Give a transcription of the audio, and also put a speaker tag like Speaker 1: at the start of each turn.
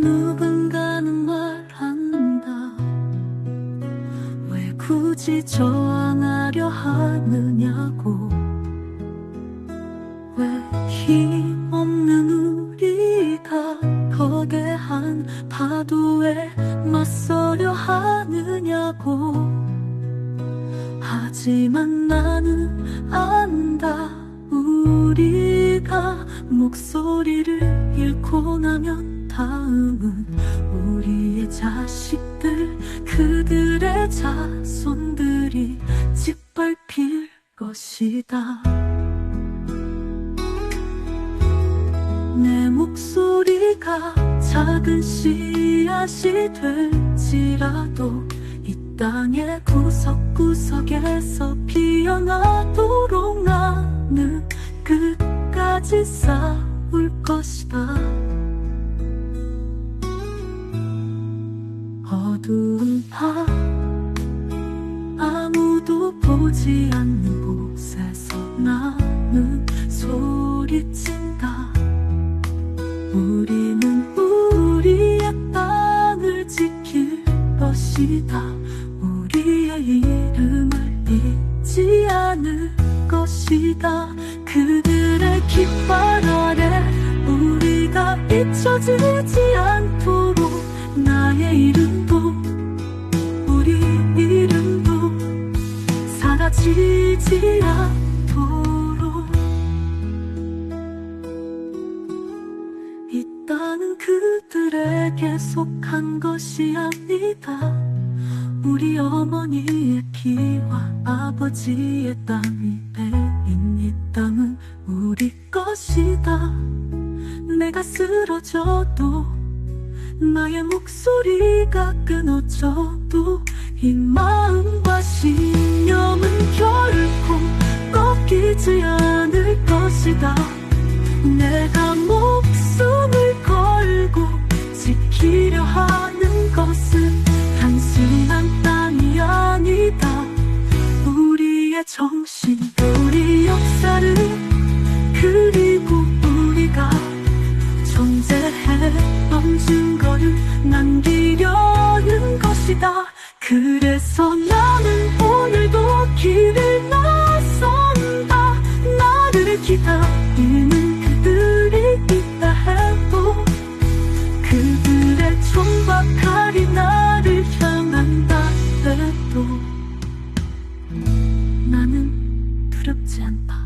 Speaker 1: 누군가는 말한다. 왜 굳이 저항하려 하느냐고. 왜 힘없는 우리가 거대한 파도에 맞서려 하느냐고. 하지만 나는 안다. 우리가 목소리를 잃고 나면 다음은 우리의 자식들 그들의 자손들이 짓밟힐 것이다. 내 목소리가 작은 씨앗이 될지라도 이 땅의 구석구석에서 피어나도록 나는 끝까지 싸울 것이다 어두운 밤 아무도 보지 않는 곳에서 나는 소리친다. 우리는 우리의 땅을 지킬 것이다. 우리의 이름을 잊지 않을 것이다. 그들의 깃발 아래 우리가 잊혀지지 않도록 나의 이름도 지지 않도록. 이 땅은 그들에게 속한 것이 아니다. 우리 어머니의 피와 아버지의 땀이 배인 이 땅은 우리 것이다. 내가 쓰러져도 나의 목소리가 끊어져도 이 마음과 결코 꺾이지 않을 것이다. 내가 목숨을 걸고 지키려 하는 것은 단순한 땅이 아니다. 우리의 정신 우리 역사를 그리고 우리가 존재해온 증거를 남기려는 것이다. 그래서 길을 나는 두렵지 않다.